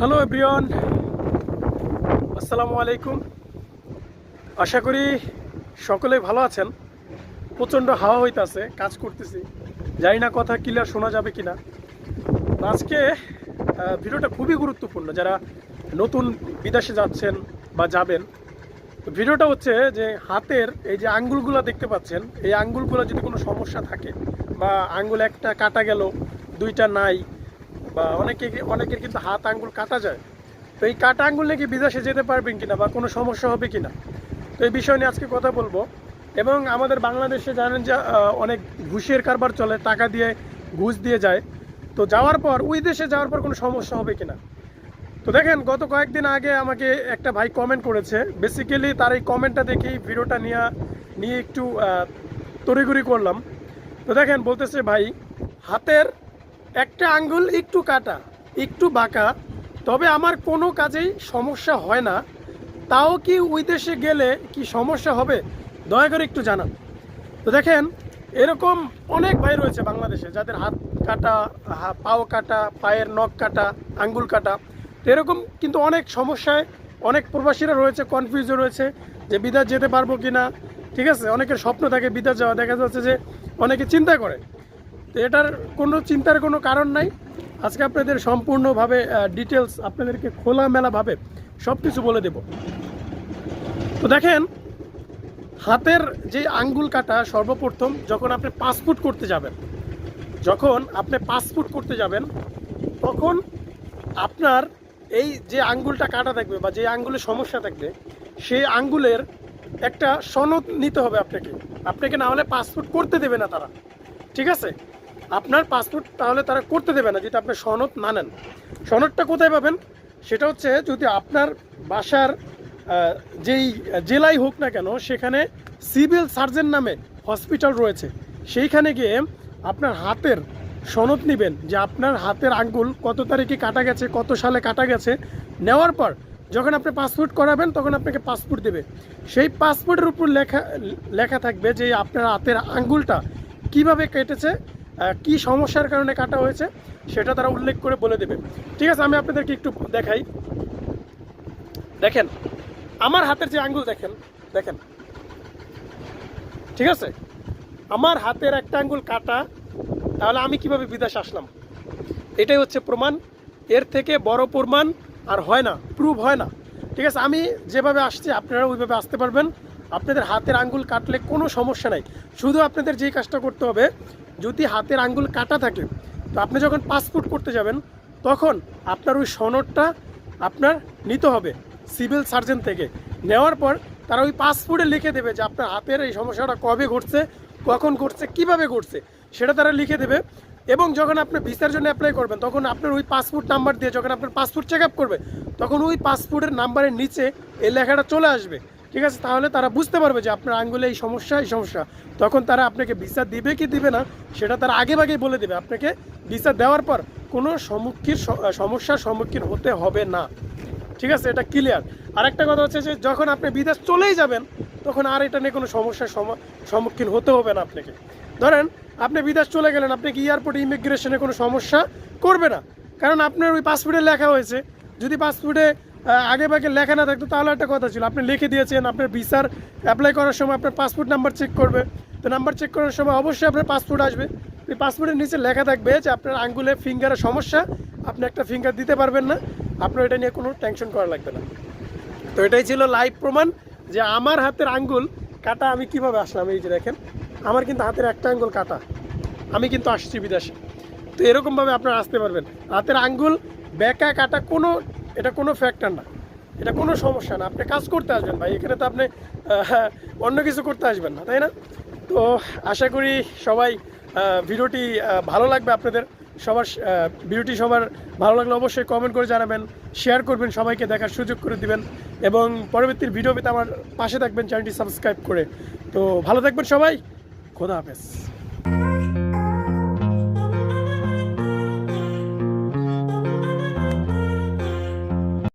Hello everyone আসসালামু আলাইকুম আশা করি সকলে ভালো আছেন। প্রচণ্ড হাওয়া হইতাছে, কাজ করতেছি। জানি না কথা ক্লিয়ার শোনা যাবে কি না আজকে ভিডিওটা খুবই গুরুত্বপূর্ণ। যারা নতুন বিদেশে যাচ্ছেন বা যাবেন, ভিডিওটা হচ্ছে যে হাতের এই যে আঙ্গুলগুলো দেখতে পাচ্ছেন, এই আঙ্গুলগুলো যদি কোনো সমস্যা থাকে বা আঙ্গুল একটা কাটা গেল, দুইটা নাই বা অনেকে অনেকের কিন্তু হাত আঙ্গুল কাটা যায়। তো এই কাটা আঙ্গুল নাকি বিদেশে যেতে পারবেন কিনা বা কোনো সমস্যা হবে কিনা? তো এই বিষয় নিয়ে আজকে কথা বলব। এবং আমাদের বাংলাদেশে জানেন যে অনেক ঘুষের কারবার চলে টাকা দিয়ে ঘুষ দিয়ে যায়। তো যাওয়ার পর ওই দেশে যাওয়ার পর কোনো সমস্যা হবে কিনা? তো দেখেন গত কয়েকদিন আগে আমাকে একটা ভাই কমেন্ট করেছে। বেসিক্যালি তার এই কমেন্টটা দেখেই ভিডিওটা নিয়ে নিয়ে একটু আহ, তড়িঘড়ি করলাম। তো দেখেন বলতেছে ভাই হাতের একটা আঙ্গুল একটু কাটা, একটু বাঁকা, তবে আমার কোনো কাজেই সমস্যা হয় না। তাও কি ওই দেশে গেলে কি সমস্যা হবে? দয়া করে একটু জানান। তো দেখেন, এরকম অনেক ভাই রয়েছে বাংলাদেশে যাদের হাত কাটা পাও কাটা, পায়ের নখ কাটা, আঙ্গুল কাটা। এরকম কিন্তু অনেক সমস্যায় অনেক প্রবাসীরা রয়েছে কনফিউজও রয়েছে যে বিদেশ যেতে পারব কি না ঠিক আছে? অনেকের স্বপ্ন থাকে বিদেশ যাওয়া। দেখা যাচ্ছে যে অনেকে চিন্তা করে তো এটার কোনো চিন্তার কোনো কারণ নাই। আজকে আপনাদের সম্পূর্ণভাবে ডিটেলস আপনাদেরকে খোলামেলাভাবে সব কিছু বলে দেব। তো দেখেন, হাতের যে আঙ্গুল কাটা সর্বপ্রথম যখন আপনি পাসপোর্ট করতে যাবেন, যখন আপনি পাসপোর্ট করতে যাবেন, তখন আপনার এই যে আঙ্গুলটা কাটা থাকবে বা যে আঙ্গুলের সমস্যা থাকবে, সেই আঙ্গুলের একটা সনদ নিতে হবে আপনাকে। আপনাকে না হলে পাসপোর্ট করতে দেবে না তারা। ঠিক আছে? আপনার পাসপোর্ট তাহলে তারা করতে দেবে না যদি আপনি সনদ না নেন সনদটা কোথায় পাবেন? সেটা হচ্ছে যদি আপনার বাসার যেই জেলায় হোক না কেন, সেখানে সিভিল সার্জন নামে হসপিটাল রয়েছে। সেইখানে গিয়ে আপনার হাতের সনদ নেবেন যে আপনার হাতের আঙ্গুল কত তারিখে কাটা গেছে, কত সালে কাটা গেছে। নেওয়ার পর যখন আপনি পাসপোর্ট করাবেন, তখন আপনাকে পাসপোর্ট দেবে। সেই পাসপোর্টের উপর লেখা লেখা থাকবে যে আপনার হাতের আঙ্গুলটা কীভাবে কেটেছে কি সমস্যার কারণে কাটা হয়েছে সেটা তারা উল্লেখ করে বলে দেবে। ঠিক আছে, আমি আপনাদেরকে একটু দেখাই। দেখেন, আমার হাতের যে আঙ্গুল দেখেন দেখেন। ঠিক আছে? আমার হাতের একটা আঙ্গুল কাটা, তাহলে আমি কীভাবে বিদেশ আসলাম? এটাই হচ্ছে প্রমাণ। এর থেকে বড় প্রমাণ আর হয় না প্রুভ হয় না। ঠিক আছে, আমি যেভাবে আসছি আপনারা ওইভাবে আসতে পারবেন। আপনাদের হাতের আঙ্গুল কাটলে কোনো সমস্যা নাই। শুধু আপনাদের যেই কাজটা করতে হবে, যদি হাতের আঙ্গুল কাটা থাকে, তো আপনি যখন পাসপোর্ট করতে যাবেন, তখন আপনার ওই সনদটা আপনার নিতে হবে সিভিল সার্জন থেকে। নেওয়ার পর তারা ওই পাসপোর্টে লিখে দেবে যে আপনার হাতের এই সমস্যাটা কবে ঘটছে, কখন ঘটছে, কীভাবে ঘটছে, সেটা তারা লিখে দেবে। এবং যখন আপনি ভিসার জন্য অ্যাপ্লাই করবেন, তখন আপনার ওই পাসপোর্ট নাম্বার দিয়ে যখন আপনার পাসপোর্ট চেক আপ করবে, তখন ওই পাসপোর্টের নাম্বারের নিচে এই লেখাটা চলে আসবে। ঠিক আছে? তাহলে তারা বুঝতে পারবে যে আপনার আঙ্গুলে এই সমস্যা এই সমস্যা। তখন তারা আপনাকে ভিসা দিবে কি দিবে না, সেটা তারা আগে ভাগেই বলে দেবে। আপনাকে ভিসা দেওয়ার পর কোনো সম্মুখীন সমস্যার সম্মুখীন হতে হবে না। ঠিক আছে? এটা ক্লিয়ার আরেকটা কথা হচ্ছে যে, যখন আপনি বিদেশ চলেই যাবেন, তখন আর এটা নিয়ে কোনো সমস্যার সম- সম্মুখীন হতে হবে না আপনাকে। ধরেন, আপনি বিদেশ চলে গেলেন, আপনি কি এয়ারপোর্টে ইমিগ্রেশনে কোনো সমস্যা করবে না? কারণ আপনার ওই পাসপোর্টে লেখা হয়েছে, যদি পাসপোর্টে আগে ভাগে লেখা না থাকতো, তাহলে একটা কথা ছিল। আপনি লিখে দিয়েছেন, আপনার ভিসার অ্যাপ্লাই করার সময় আপনার পাসপোর্ট নাম্বার চেক করবে। তো নাম্বার চেক করার সময় অবশ্যই আপনার পাসপোর্ট আসবে। এই পাসপোর্টের নিচে লেখা থাকবে যে আপনার আঙ্গুলে ফিঙ্গারের সমস্যা, আপনি একটা ফিঙ্গার দিতে পারবেন না। আপনার এটা নিয়ে কোনো টেনশন করা লাগবে না। তো এটাই ছিল লাইভ প্রমাণ যে আমার হাতের আঙ্গুল কাটা, আমি কীভাবে আসলাম? এই যে দেখেন, আমার কিন্তু হাতের একটা আঙ্গুল কাটা। আমি কিন্তু আসছি বিদেশে। তো এরকমভাবে আপনারা আসতে পারবেন। হাতের আঙ্গুল বেকা কাটা কোনো এটা কোনো ফ্যাক্টর না। এটা কোনো সমস্যা না। আপনি কাজ করতে আসবেন ভাই, এখানে তো আপনি অন্য কিছু করতে আসবেন না, তাই না? তো আশা করি সবাই ভিডিওটি ভালো লাগবে আপনাদের। সবার ভিডিওটি সবার ভালো লাগলে অবশ্যই কমেন্ট করে জানাবেন শেয়ার করবেন, সবাইকে দেখার সুযোগ করে দিবেন। এবং পরবর্তী ভিডিও পেতে আমার পাশে থাকবেন চ্যানেলটি সাবস্ক্রাইব করে। তো ভালো থাকবেন সবাই, খোদা হাফেজ।